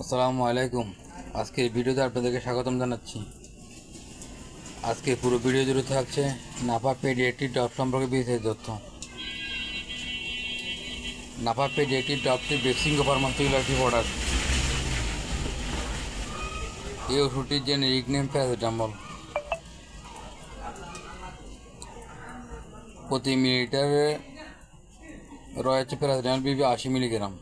আসসালামু আলাইকুম। আজকে এই ভিডিওতে আপনাদেরকে স্বাগতম জানাচ্ছি। আজকে পুরো ভিডিও জুড়ে থাকছে নাপা পেডিএটি টপ সম্পর্কে বিস্তারিত তথ্য। নাপা পেডিএটি টপটি ভ্যাকসিন ফার্মাসিউটিক্যাল একটি প্রোডাক্ট এই ওষুধটির জেনেরিক নেম প্যারাসিটামল। প্রতি মিলিটারে রয়েছে প্যারাসিটামল বিবি আশি মিলিগ্রাম।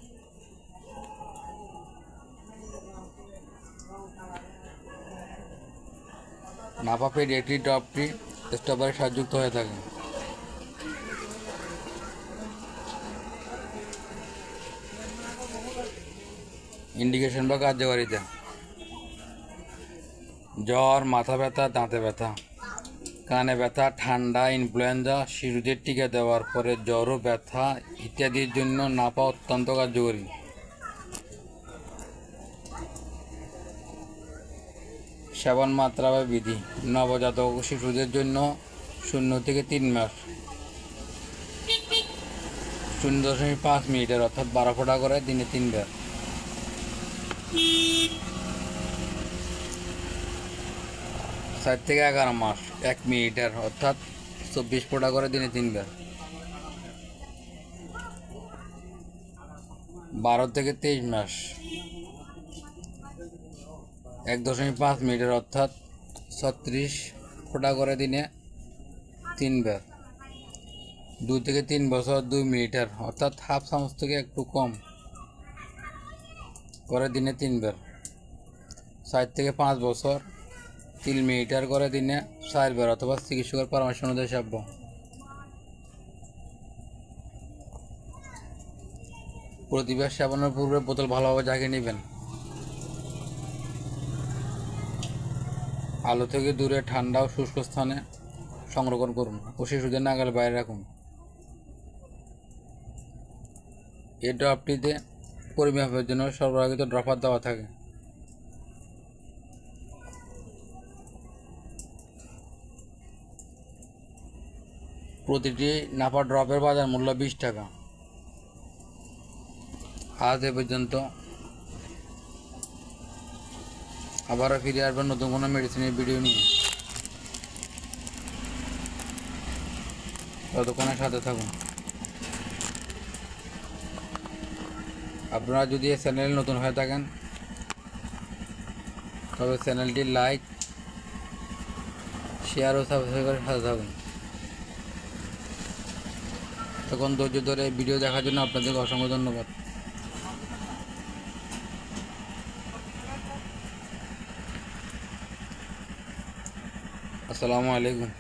নাপা একটি ড্রপটি স্ট্রবেরি সারযুক্ত হয়ে থাকে। ইন্ডিকেশন বা কার্যকারিতা। জ্বর, মাথা ব্যথা, দাঁতে ব্যথা, কানে ব্যথা, ঠান্ডা ইনফ্লুয়েঞ্জা শিশুদের টিকা দেওয়ার পরে জ্বর ও ব্যথা ইত্যাদির জন্য নাপা অত্যন্ত কার্যকরী। সেবন মাত্রা বা বিধি। নবজাতক শিশুদের জন্য শূন্য থেকে তিন মাস। শূন্য দশমিক পাঁচ মিনিটের অর্থাৎ বারো ফোঁটা করে দিনে তিনবার সাত থেকে এগারো মাস, এক মিনিটের অর্থাৎ চব্বিশ ফোঁটা করে দিনে তিনবার বারো থেকে তেইশ মাস। এক দশমিক পাঁচ মিনিটের অর্থাৎ ছত্রিশ ফোঁটা করে দিনে তিনবার। দুই থেকে তিন বছর দুই মিনিটের অর্থাৎ হাফ চামচ থেকে একটু কম করে দিনে তিনবার। চার থেকে পাঁচ বছর তিন মিনিটার করে দিনে চারবার, অথবা চিকিৎসকের পরামর্শ অনুযায়ী সাব্য প্রতিবার সেবনের পূর্বে বোতল ভালোভাবে জাগিয়ে নেবেন। আলো থেকে দূরে ঠান্ডা ও শুষ্ক স্থানে সংরক্ষণ করুন ও শিশুদের নাগাল বাইরে রাখুন। এই ড্রপটিতে পরিমাপের জন্য সরবরাহিত ড্রপার দেওয়া থাকে। প্রতিটি নাপা ড্রপের বাজার মূল্য বিশ টাকা। আজ এ পর্যন্ত আবারও ফিরে আসবেন নতুন কোনো মেডিসিনের ভিডিও নিয়ে। ততক্ষণের সাথে থাকুন। আপনারা যদি এই চ্যানেলে নতুন হয়ে থাকেন, তবে চ্যানেলটি লাইক শেয়ার ও সাবস্ক্রাইব করে সাথে থাকুন। তখন ধৈর্য ধরে ভিডিও দেখার জন্য আপনাদেরকে অসংখ্য ধন্যবাদ। আসসালামু আলাইকুম।